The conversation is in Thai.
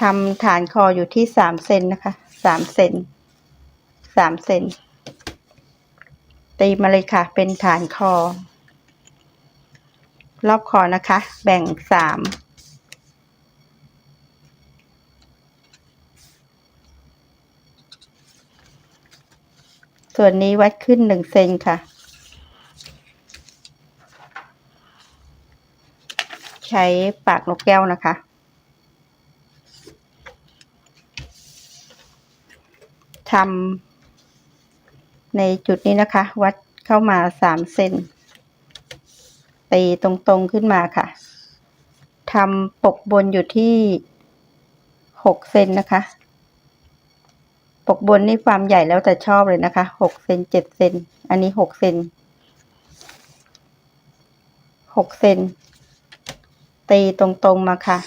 ทำฐานคออยู่ที่สามเซนนะคะสามเซนสามเซนตีมาเลยค่ะ เป็นฐานคอ รอบคอนะคะ แบ่งสามส่วนนี้วัดขึ้นหนึ่งเซนค่ะ ใช้ปากนกแก้วนะคะ ทำในจุดนี้นะคะ วัดเข้ามาสามเซนตีตรงๆขึ้นมาค่ะทำปกบนอยู่ที่หกเซนนะคะ ปกบนนี่ความใหญ่แล้วแต่ชอบเลยนะคะหกเซนเจ็ดเซนอันนี้หกเซนหกเซนตีตรงๆมาค่ะ